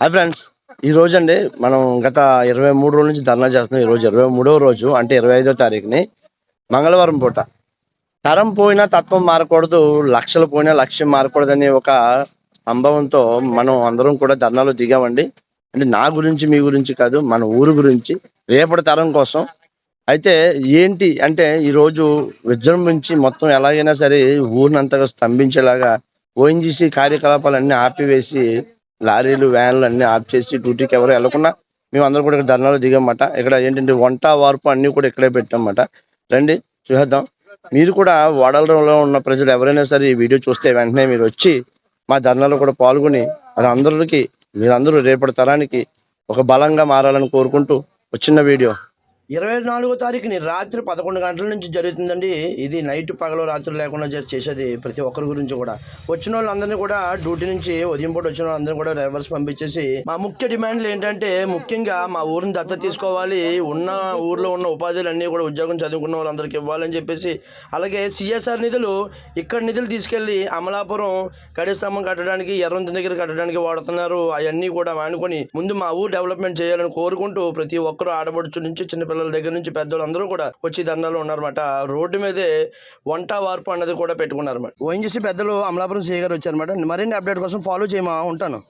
Hi friends ఈ రోజు అండి మనం గత ఇరవై మూడు రోజుల నుంచి ధర్నా చేస్తున్నాం. ఈ రోజు ఇరవై మూడవ రోజు అంటే ఇరవై ఐదో తారీఖుని మంగళవారం పూట. తరం పోయినా తత్వం మారకూడదు లక్షలు పోయినా లక్ష్యం మారకూడదని ఒక సంభవంతో మనం అందరం కూడా ధర్నాలో దిగామండి. అంటే నా గురించి మీ గురించి కాదు మన ఊరు గురించి రేపటి తరం కోసం. అయితే ఏంటి అంటే ఈరోజు విజృంభించి మొత్తం ఎలాగైనా సరే ఊరినంతగా స్తంభించేలాగా ఓఎన్జీసీ కార్యకలాపాలన్నీ ఆపివేసి లారీలు వ్యాన్లు అన్ని ఆఫ్ చేసి డ్యూటీకి ఎవరు వెళ్ళకుండా మేము అందరూ కూడా ఇక్కడ ధర్నాలో దిగమాట ఇక్కడ ఏంటంటే వంట వార్పు అన్ని కూడా ఇక్కడే పెట్టామన్నమాట. రండి చూసేద్దాం. మీరు కూడా వాడలలో ఉన్న ప్రజలు ఎవరైనా సరే ఈ వీడియో చూస్తే వెంటనే మీరు వచ్చి మా ధర్నాలో కూడా పాల్గొని అది అందరికి మీరందరూ రేపటి తరానికి ఒక బలంగా మారాలని కోరుకుంటూ ఒక చిన్న వీడియో. ఇరవై నాలుగో తారీఖుని రాత్రి పదకొండు గంటల నుంచి జరుగుతుందండి. ఇది నైట్ పగలు రాత్రి లేకుండా చేసి చేసేది ప్రతి ఒక్కరి గురించి కూడా. వచ్చిన వాళ్ళందరినీ కూడా డ్యూటీ నుంచి ఉదయం పూట వచ్చిన వాళ్ళందరినీ కూడా డ్రైవర్స్ పంపించేసి మా ముఖ్య డిమాండ్లు ఏంటంటే ముఖ్యంగా మా ఊరిని దత్త తీసుకోవాలి. ఉన్న ఊర్లో ఉన్న ఉపాధులన్నీ కూడా ఉద్యోగం చదువుకున్న వాళ్ళందరికీ ఇవ్వాలని చెప్పేసి అలాగే సిఎస్ఆర్ నిధులు ఇక్కడ నిధులు తీసుకెళ్ళి అమలాపురం కడిస్తంభం కట్టడానికి ఎర్రంత దగ్గర కట్టడానికి వాడుతున్నారు. అవన్నీ కూడా మానుకొని ముందు మా ఊరు డెవలప్మెంట్ చేయాలని కోరుకుంటూ ప్రతి ఒక్కరు ఆడబడుచు నుంచి పిల్లల దగ్గర నుంచి పెద్దోళ్ళు అందరూ కూడా వచ్చి దండాలు ఉన్నారన్నమాట. రోడ్డు మీదే వంట వార్పు అన్నది కూడా పెట్టుకున్నారన్నమాట. ఓఎన్జీసీ పెద్దలు అమలాపురం సీఏ గారు వచ్చారన్నమాట. మరిన్ని అప్డేట్ కోసం ఫాలో చేయమా ఉంటాను.